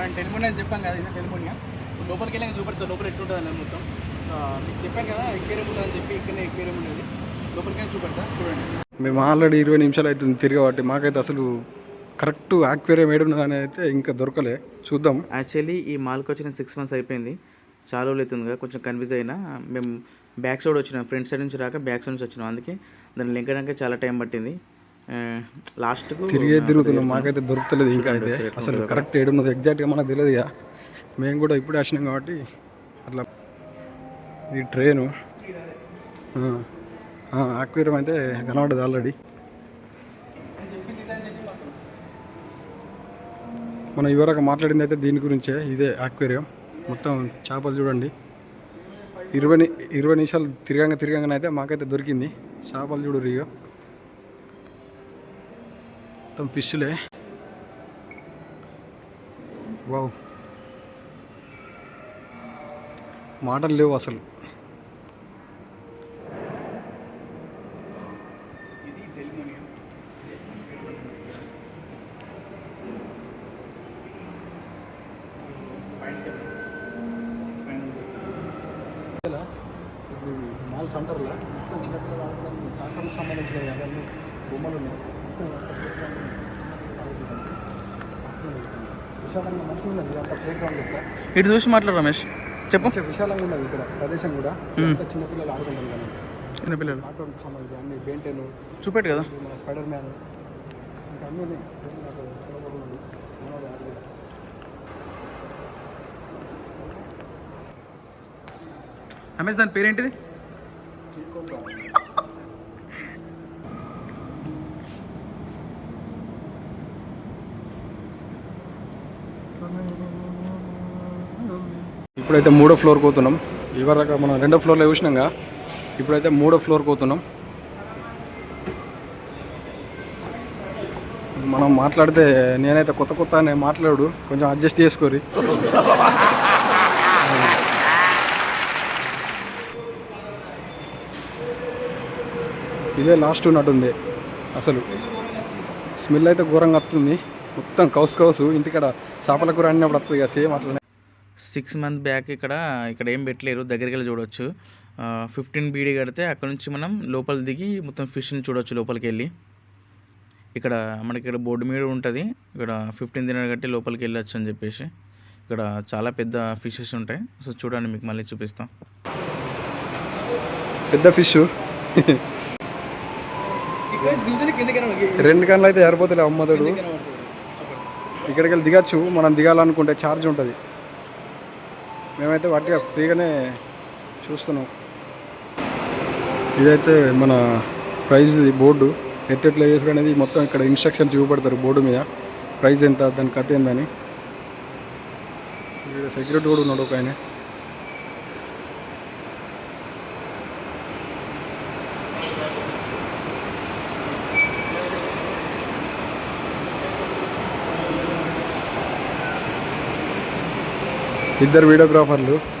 మనం టెలిమోనియా అని చెప్పాం కదా ఇది లోపలికి వెళ్ళి చూపెడతా లోపల ఎట్లుంటుంది మొత్తం. మీకు చెప్పాను కదా ఎక్వేరియం ఉంటుంది అని చెప్పి ఇక్కడనే ఎక్వేరియం ఉండేది. లోపలికి చూపెడతా చూడండి. మేము ఆల్రెడీ ఇరవై నిమిషాలు అవుతుంది తిరగబట్టి మాకైతే అసలు కరెక్ట్ ఆక్వేరియం ఏడున్నది అనేది అయితే ఇంకా దొరకలే. చూద్దాం. యాక్చువల్లీ ఈ మాల్కి వచ్చిన సిక్స్ మంత్స్ అయిపోయింది. చాలా రోజులు అవుతుందిగా కొంచెం కన్ఫ్యూజ్ అయినా. మేము బ్యాక్ సైడ్ వచ్చినాం ఫ్రంట్ సైడ్ నుంచి రాక బ్యాక్ సైడ్ నుంచి వచ్చినాం. అందుకే దాన్ని లింక్ చేయడానికి చాలా టైం పట్టింది. లాస్ట్కు తిరిగే తిరుగుతున్నాం మాకైతే దొరుకుతలేదు ఇంకా అయితే. అసలు కరెక్ట్ ఏడున్నది ఎగ్జాక్ట్గా మనకు తెలియదు ఇక. మేము కూడా ఇప్పుడే వచ్చినాం కాబట్టి అట్లా. ఇది ట్రైను. ఆక్వేరియం అయితే కనబడదు ఆల్రెడీ మనం ఇవరకు మాట్లాడింది అయితే దీని గురించే ఇదే ఆక్వేరియం. మొత్తం చేపలు చూడండి. ఇరవై ఇరవై నిమిషాలు తిరగంగా తిరగంగానే అయితే మాకైతే దొరికింది. చేపలు చూడు ఇక మొత్తం ఫిష్లే. వావ్. మాటలు లేవు అసలు. ఇది టెలిమోనియా ఇప్పుడు మాల్ సెంటర్లో చిన్నపిల్లలు ఆడడానికి ట్రాక్టర్లకు సంబంధించినవి బొమ్మలు ఉన్నాయి. విశాలంగా మంచిగా ఉన్నది అంత ప్లే గ్రౌండ్ లెక్క ఇటు చూసి మాట్లాడు రమేష్. చెప్పు. విశాలంగా ఉన్నది ఇక్కడ ప్రదేశం కూడా. అంత చిన్నపిల్లలు ఆడుకుంటారు కానీ. చిన్నపిల్లలు సంబంధించి అన్ని బెంటెన్ చూపెట్టు కదా. మన స్పైడర్ మ్యాన్ ఇంకా అన్నీ ఉన్నాయి. రమేష్ దాని పేరేంటిది? ఇప్పుడైతే మూడో ఫ్లోర్ పోతున్నాం ఇవరక మనం రెండో ఫ్లోర్లో చూసినాగా ఇప్పుడైతే మూడో ఫ్లోర్కి పోతున్నాం మనం మాట్లాడితే నేనైతే కొత్త కొత్త అనే మాట్లాడు కొంచెం అడ్జస్ట్ చేసుకోరి. ఇదే లాస్ట్ ఉన్నట్టుంది అసలు. స్మెల్ అయితే ఘోరంగా వస్తుంది. మొత్తం కౌసు కౌసు ఇంటికాడ చేపల కూర అన్నప్పుడు వస్తుంది ఇక సేమ్ అట్లనే. సిక్స్ మంత్ బ్యాక్ ఇక్కడ ఇక్కడ ఏం పెట్టలేరు దగ్గరికి వెళ్ళి చూడొచ్చు ఫిఫ్టీన్ బీడీ కడితే అక్కడ నుంచి మనం లోపల దిగి మొత్తం ఫిష్ని చూడొచ్చు లోపలికి వెళ్ళి ఇక్కడ మనకి ఇక్కడ బోర్డు మీద ఉంటుంది ఇక్కడ ఫిఫ్టీన్ దినాలు కట్టి లోపలికి వెళ్ళొచ్చు అని చెప్పేసి. ఇక్కడ చాలా పెద్ద ఫిషెస్ ఉంటాయి సో చూడండి మీకు మళ్ళీ చూపిస్తాం. పెద్ద ఫిష్. రెండు గంటలు అయితే సరిపోతలే అమ్మదోడు ఇక్కడికి వెళ్ళి దిగచ్చు. మనం దిగాలనుకుంటే ఛార్జ్ ఉంటుంది. మేమైతే వాటిగా ఫ్రీగానే చూస్తున్నాం. ఇదైతే మన ప్రైజ్ది బోర్డు. ఎట్టెట్లా చేసుడు అనేది మొత్తం ఇక్కడ ఇన్స్ట్రక్షన్స్ చూపెడతారు బోర్డు మీద. ప్రైజ్ ఎంత దాని కథ ఏందని. సెక్యూరిటీ కూడా ఉన్నాడు ఒక ఆయన. ఇద్దరు వీడియోగ్రాఫర్లు.